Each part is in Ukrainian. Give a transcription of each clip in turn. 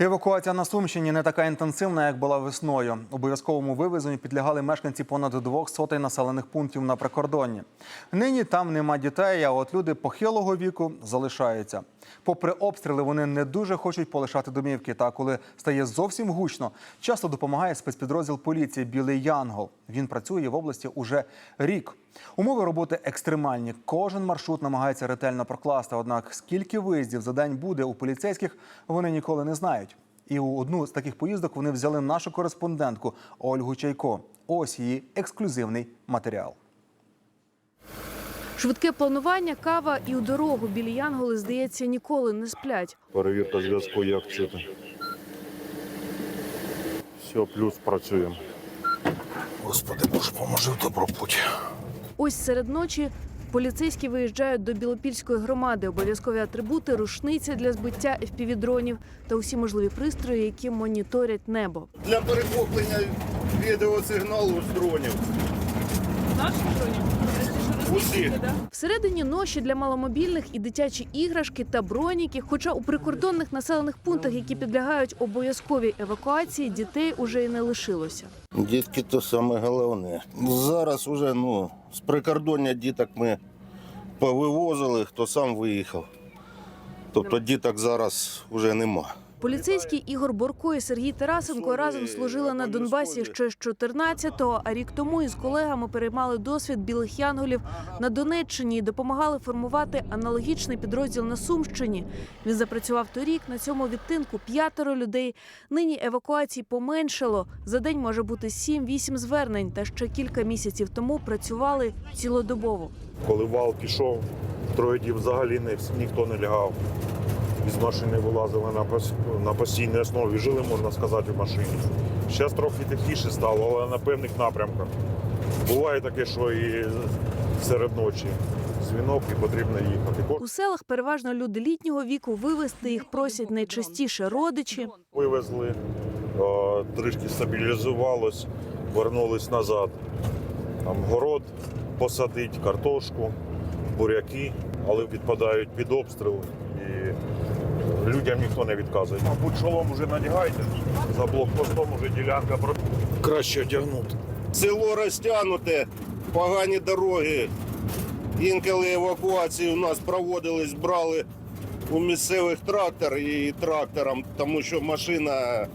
Евакуація на Сумщині не така інтенсивна, як була весною. Обов'язковому вивезенню підлягали мешканці понад двох сотень населених пунктів на прикордонні. Нині там нема дітей, а от люди похилого віку залишаються. Попри обстріли, вони не дуже хочуть полишати домівки. Та коли стає зовсім гучно, часто допомагає спецпідрозділ поліції Білий Янгол. Він працює в області уже рік. Умови роботи екстремальні. Кожен маршрут намагається ретельно прокласти. Однак скільки виїздів за день буде у поліцейських, вони ніколи не знають. І у одну з таких поїздок вони взяли нашу кореспондентку Ольгу Чайко. Ось її ексклюзивний матеріал. Швидке планування, кава і у дорогу білі янголи, здається, ніколи не сплять. Перевірка зв'язку, як чути. Все, плюс працюємо. Господи, Боже, поможи в добробуті. Ось серед ночі поліцейські виїжджають до Білопільської громади. Обов'язкові атрибути, рушниця для збиття FPV-дронів та усі можливі пристрої, які моніторять небо. Для перехоплення відеосигналу з дронів. Усіх. Всередині ноші для маломобільних і дитячі іграшки та броніки. Хоча у прикордонних населених пунктах, які підлягають обов'язковій евакуації, дітей уже і не лишилося. Дітки то саме головне. Зараз уже ну, з прикордоння діток ми повивозили, хто сам виїхав. Тобто діток зараз вже нема. Поліцейські Ігор Борко і Сергій Тарасенко разом служили на Донбасі ще з 14-го, а рік тому із колегами переймали досвід білих янголів на Донеччині і допомагали формувати аналогічний підрозділ на Сумщині. Він запрацював торік. На цьому відтинку п'ятеро людей. Нині евакуацій поменшало. За день може бути 7-8 звернень. Та ще кілька місяців тому працювали цілодобово. Коли вал пішов, троє діб взагалі не, ніхто не лягав. Із машини вилазили на, пос- на постійній основі. Жили, можна сказати, в машині. Зараз трохи тихіше стало, але на певних напрямках. Буває таке, що і серед ночі дзвінок і потрібно їхати. У селах переважно люди літнього віку вивезти їх просять найчастіше родичі. Вивезли, трішки стабілізувалось, вернулись назад. Там город посадить, картошку, буряки, але підпадають під обстріл. Людям ніхто не відказує. Мабуть, шолом вже надягайте, за блокпостом вже ділянка про- краще одягнути. Село розтягнуте, погані дороги. Інколи евакуації у нас проводились, брали у місцевих трактор і трактором, тому що машина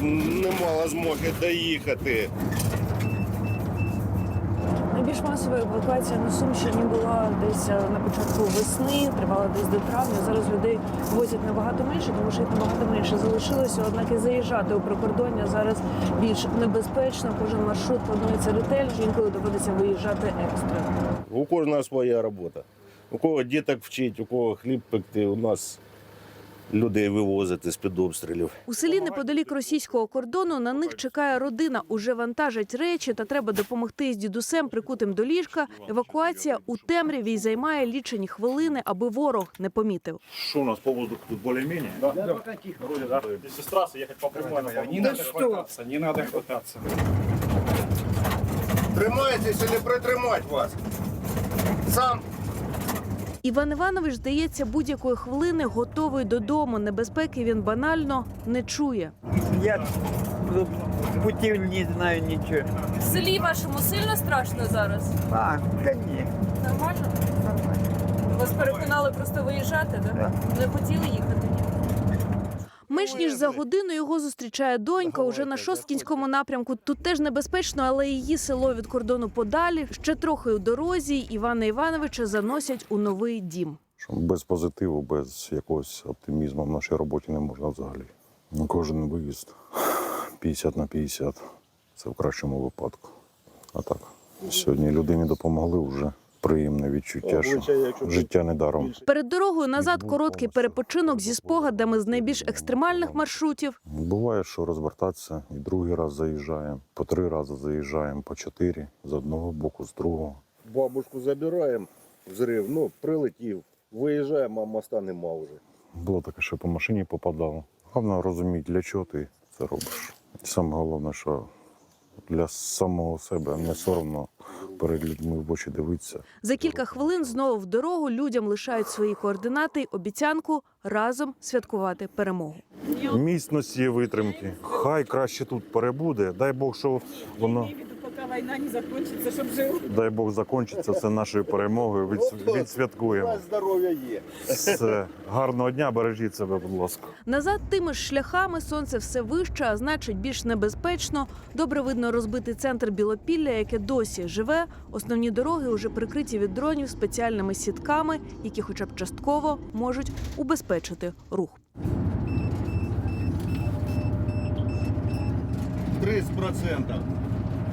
не мала змоги доїхати. Найбільш масова евакуація на Сумщині була десь е, на початку весни, тривала десь до травня. Зараз людей возять набагато менше, тому що їх набагато менше залишилося. Однак і заїжджати у прикордоння зараз більш небезпечно. Кожен маршрут планується ретельно. Інколи доводиться виїжджати екстрено. У кожного своя робота. У кого діток вчить, у кого хліб пекти, у нас людей вивозити з-під обстрілів. У селі неподалік російського кордону на них чекає родина. Уже вантажать речі та треба допомогти з дідусем, прикутим до ліжка. Евакуація у темряві й займає лічені хвилини, аби ворог не помітив. Що у нас по воздуху тут більш-менш? Да? Да, пока тихо. Вроде, да? Если с трассы ехать по прямой, Не надо хвататься, не надо хвататься. Тримайтеся, не притримать вас. Сам Іван Іванович, здається, будь-якої хвилини готовий додому. Небезпеки він банально не чує. Я путів не знаю нічого. В селі вашому сильно страшно зараз? А, та ні. Нормально? Нормально. Вас переконали просто виїжджати, да? Не хотіли їхати? Менш ніж за годину його зустрічає донька уже на Шосткінському напрямку. Тут теж небезпечно, але її село від кордону подалі. Ще трохи у дорозі. Івана Івановича заносять у новий дім. Без позитиву, без якогось оптимізму в нашій роботі не можна взагалі. Ну, Кожен виїзд 50 на 50. Це в кращому випадку. А так, сьогодні людині допомогли вже приємне відчуття, що життя не даром. Перед дорогою назад короткий перепочинок зі спогадами з найбільш екстремальних маршрутів. Буває, що розвертатися і другий раз заїжджаємо, по три рази заїжджаємо, по чотири з одного боку, з другого. Бабушку забираємо, взрив, ну, прилетів. Виїжджаємо, а моста нема вже. Було таке, що по машині попадало. Головне розуміти, для чого ти це робиш. Саме головне, що для самого себе не соромно перед людьми в очі дивитися. За кілька хвилин знову в дорогу людям лишають свої координати й обіцянку разом святкувати перемогу. Міцності витримки. Хай краще тут перебуде. Дай Бог, що воно Поки війна не закінчиться, щоб жив. дай Бог закінчиться. Це нашою перемогою. Від, відсвяткуємо. Здоров'я є. Все. Гарного дня, бережіть себе, будь ласка. Назад тими ж шляхами сонце все вище, а значить більш небезпечно. Добре видно розбитий центр Білопілля, яке досі живе. Основні дороги уже прикриті від дронів спеціальними сітками, які, хоча б частково, можуть убезпечити рух. 30%.